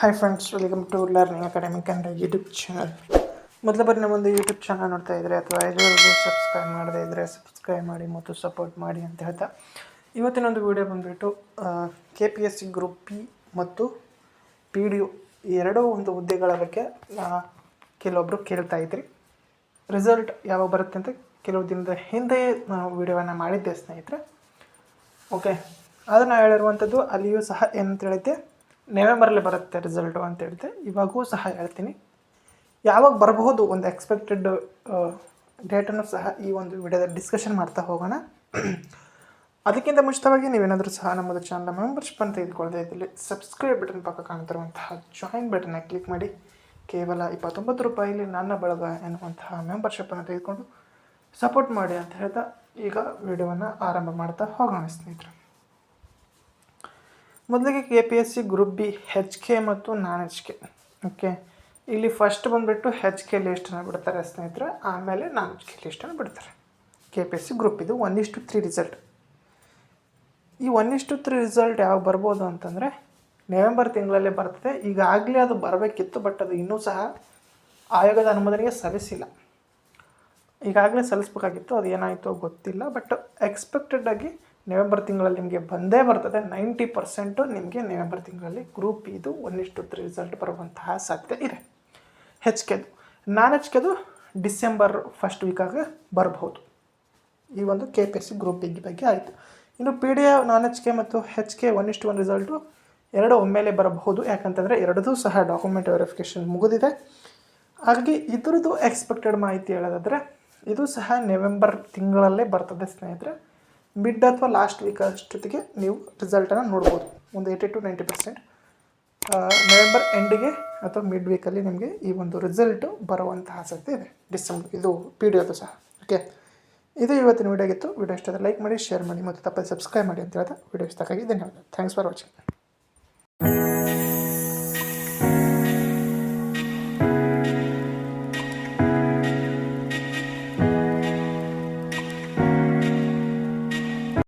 Hi friends welcome to learning academy Kannada YouTube channel ಮೊದಲ ಬಾರಿ ನಮ್ಮೊಂದು YouTube channel ನೋಡ್ತಾ ಇದ್ದರೆ ಅಥವಾ ಇದುವರೆಗೂ ಸಬ್ಸ್ಕ್ರೈಬ್ ಮಾಡದೇ ಇದ್ದರೆ ಸಬ್ಸ್ಕ್ರೈಬ್ ಮಾಡಿ ಮತ್ತು ಸಪೋರ್ಟ್ ಮಾಡಿ ಅಂತ ಹೇಳ್ತಾ. ಇವತ್ತಿನ ಒಂದು ವಿಡಿಯೋ ಬಂದುಬಿಟ್ಟು K P S C group P ಮತ್ತು ಪಿ ಡಿ ಯು ಎರಡೂ ಒಂದು ಹುದ್ದೆಗಳ ಬಗ್ಗೆ ಕೆಲವೊಬ್ಬರು ಕೇಳ್ತಾ ಇದ್ರಿ. ರಿಸಲ್ಟ್ ಯಾವಾಗ ಬರುತ್ತೆ ಅಂತ ಕೆಲವು ದಿನದ ಹಿಂದೆ ನಾವು ವಿಡಿಯೋವನ್ನು ಮಾಡಿದ್ದೆ ಸ್ನೇಹಿತರೆ. ಓಕೆ ಅದನ್ನು ಹೇಳಿರುವಂಥದ್ದು ಅಲ್ಲಿಯೂ ಸಹ ಏನಂತ ಹೇಳಿದ್ದೆ? ನವೆಂಬರಲ್ಲಿ ಬರುತ್ತೆ ರಿಸಲ್ಟು ಅಂತ ಹೇಳಿದೆ ಇವಾಗೂ ಸಹ ಹೇಳ್ತೀನಿ. ಯಾವಾಗ ಬರಬಹುದು ಒಂದು ಎಕ್ಸ್ಪೆಕ್ಟೆಡ್ ಡೇಟನ್ನು ಸಹ ಈ ಒಂದು ವಿಡಿಯೋದಲ್ಲಿ ಡಿಸ್ಕಷನ್ ಮಾಡ್ತಾ ಹೋಗೋಣ. ಅದಕ್ಕಿಂತ ಮುಂಚಿತವಾಗಿ ನೀವೇನಾದರೂ ಸಹ ನಮ್ಮದು ಚಾನಲ್ ಮೆಂಬರ್ಶಿಪ್ ಅಂತ ತೆಗೆದುಕೊಳ್ಳದೆ ಇದ್ದಲ್ಲಿ ಸಬ್ಸ್ಕ್ರೈಬ್ ಬಟನ್ ಪಕ್ಕ ಕಾಣ್ತಿರುವಂತಹ ಜಾಯಿನ್ ಬಟನ್ನ ಕ್ಲಿಕ್ ಮಾಡಿ. ಕೇವಲ ಇಪ್ಪತ್ತೊಂಬತ್ತು ರೂಪಾಯಿಲಿ ನನ್ನ ಬಳಗ ಎನ್ನುವಂತಹ ಮೆಂಬರ್ಶಿಪ್ಪನ್ನು ತೆಗೆದುಕೊಂಡು ಸಪೋರ್ಟ್ ಮಾಡಿ ಅಂತ ಹೇಳ್ತಾ ಈಗ ವಿಡಿಯೋವನ್ನು ಆರಂಭ ಮಾಡ್ತಾ ಹೋಗೋಣ ಸ್ನೇಹಿತರೆ. ಮೊದಲಿಗೆ K P S C group B H K ಮತ್ತು ನಾನ್ ಎಚ್ ಕೆ ಓಕೆ ಇಲ್ಲಿ ಫಸ್ಟ್ ಬಂದುಬಿಟ್ಟು ಹೆಚ್ ಕೆ ಲಿಸ್ಟನ್ನು ಬಿಡ್ತಾರೆ ಸ್ನೇಹಿತರೆ. ಆಮೇಲೆ ನಾನ್ ಎಚ್ ಕೆ ಲಿಸ್ಟನ್ನು ಬಿಡ್ತಾರೆ. K P S C group ಇದು ಒನ್ ಇಷ್ಟು ತ್ರೀ ರಿಸಲ್ಟ್ ಈ ಒನ್ ಇಷ್ಟು ತ್ರೀ ರಿಸಲ್ಟ್ ಯಾವಾಗ ಬರ್ಬೋದು ಅಂತಂದರೆ ನವೆಂಬರ್ ತಿಂಗಳಲ್ಲೇ ಬರ್ತದೆ. ಈಗಾಗಲೇ ಅದು ಬರಬೇಕಿತ್ತು ಬಟ್ ಅದು ಇನ್ನೂ ಸಹ ಆಯೋಗದ ಅನುಮೋದನೆಗೆ ಸಲ್ಲಿಸಿಲ್ಲ. ಈಗಾಗಲೇ ಸಲ್ಲಿಸ್ಬೇಕಾಗಿತ್ತು ಅದು ಏನಾಯಿತು ಗೊತ್ತಿಲ್ಲ ಬಟ್ ಎಕ್ಸ್ಪೆಕ್ಟೆಡ್ ಆಗಿ ನವೆಂಬರ್ ತಿಂಗಳಲ್ಲಿ ನಿಮಗೆ ಬಂದೇ ಬರ್ತದೆ. ನೈಂಟಿ ಪರ್ಸೆಂಟು ನಿಮಗೆ ನವೆಂಬರ್ ತಿಂಗಳಲ್ಲಿ ಗ್ರೂಪ್ ಇದು ಒನ್ ಇಷ್ಟು ತ್ರೀ ರಿಸಲ್ಟ್ ಬರುವಂತಹ ಸಾಧ್ಯತೆ ಇದೆ. ಹೆಚ್ ಕೆದು ನಾನ್ ಹೆಚ್ ಕೆದು ಡಿಸೆಂಬರ್ ಫಸ್ಟ್ ವೀಕಾಗ ಬರಬಹುದು. ಈ ಒಂದು K P S C group B ಬಗ್ಗೆ ಆಯಿತು. ಇನ್ನು P D A non H K ಮತ್ತು ಹೆಚ್ ಕೆ ಒನ್ ಇಷ್ಟು ಒನ್ ರಿಸಲ್ಟು ಎರಡು ಒಮ್ಮೆಲೆ ಬರಬಹುದು. ಯಾಕಂತಂದರೆ ಎರಡೂ ಸಹ ಡಾಕ್ಯುಮೆಂಟ್ ವೆರಿಫಿಕೇಷನ್ ಮುಗಿದಿದೆ. ಹಾಗಾಗಿ ಇದರದ್ದು ಎಕ್ಸ್ಪೆಕ್ಟೆಡ್ ಮಾಹಿತಿ ಹೇಳೋದಾದರೆ, ಇದು ಸಹ ನವೆಂಬರ್ ತಿಂಗಳಲ್ಲೇ ಬರ್ತದೆ ಸ್ನೇಹಿತರೆ. ಮಿಡ್ ಅಥವಾ ಲಾಸ್ಟ್ ವೀಕ್ ಅಷ್ಟೊತ್ತಿಗೆ ನೀವು ರಿಸಲ್ಟನ್ನು ನೋಡ್ಬೋದು. ಒಂದು eighty to ninety percent November ಎಂಡಿಗೆ ಅಥವಾ ಮಿಡ್ ವೀಕಲ್ಲಿ ನಿಮಗೆ ಈ ಒಂದು ರಿಸಲ್ಟು ಬರುವಂತಹ ಆಸಕ್ತಿ ಇದೆ. ಡಿಸೆಂಬರ್ ಇದು ಪಿ ಡಿ ಸಹ. ಓಕೆ ಇದು ಇವತ್ತಿನ ವಿಡಿಯೋ ಆಗಿತ್ತು. ವಿಡಿಯೋ ಇಷ್ಟ ಲೈಕ್ ಮಾಡಿ ಶೇರ್ ಮಾಡಿ ಮತ್ತು ತಪ್ಪದೆ ಸಬ್ಸ್ಕ್ರೈಬ್ ಮಾಡಿ ಅಂತ ಹೇಳ್ತಾ ವಿಡಿಯೋ ಇಷ್ಟಕ್ಕಾಗಿ ಧನ್ಯವಾದ ಥ್ಯಾಂಕ್ಸ್ ಫಾರ್ ವಾಚಿಂಗ್